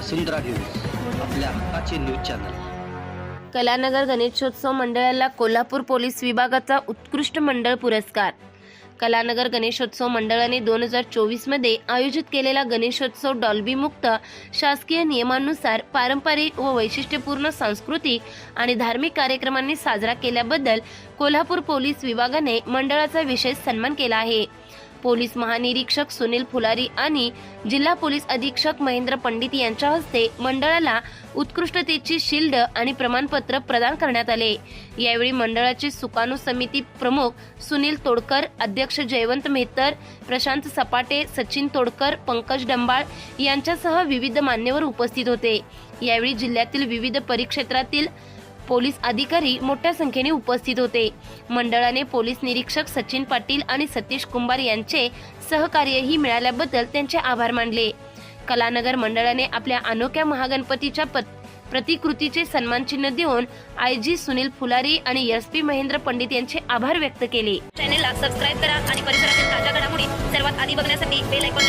वसुंधरा news आपल्या हक्काचे news channel. Kalanagar Ganeshotsav मंडळाला कोल्हापूर पोलीस विभागाचा उत्कृष्ट मंडळ पुरस्कार. कलानगर गणेशोत्सव मंडळाने दोन हजार चोवीसमध्ये आयोजित केलेला गणेशोत्सव डॉल्बीमुक्त शासकीय नियमानुसार पारंपरिक व वैशिष्ट्यपूर्ण सांस्कृतिक आणि धार्मिक कार्यक्रमांनी साजरा केल्याबद्दल कोल्हापूर पोलीस विभागाने मंडळाचा विशेष सन्मान केला आहे. पोलीस महानिरीक्षक सुनील फुलारी आणि जिल्हा पोलीस अधीक्षक महेंद्र पंडित यांच्या हस्ते मंडळाला उत्कृष्टतेची शिल्ड आणि प्रमाणपत्र प्रदान करण्यात आले. यावेळी मंडळाचे सुकाणू समिती प्रमुख सुनील तोडकर अध्यक्ष जयवंत मेहतर प्रशांत सपाटे सचिन तोडकर पंकज डंबाळ यांच्यासह विविध मान्यवर उपस्थित होते. यावेळी जिल्ह्यातील विविध परिक्षेत्रातील पोलीस अधिकारी मोठ्या संख्येने उपस्थित होते. मंडळाने पोलीस निरीक्षक सचिन पाटील आणि सतीश कुंभार यांचे सहकार्यही मिळाल्याबद्दल त्यांचे आभार मानले. कलानगर मंडळाने आपल्या अनोख्या महागणपतीच्या पत- प्रतिकृतीचे सन्मानचिन्ह देऊन आय जी सुनील फुलारी आणि एस पी महेंद्र पंडित यांचे आभार व्यक्त केले. चॅनेलला सबस्क्राईब करा आणि परिसरातील ताज्या घडामोडी सर्वात आधी बघण्यासाठी बेल ऐकून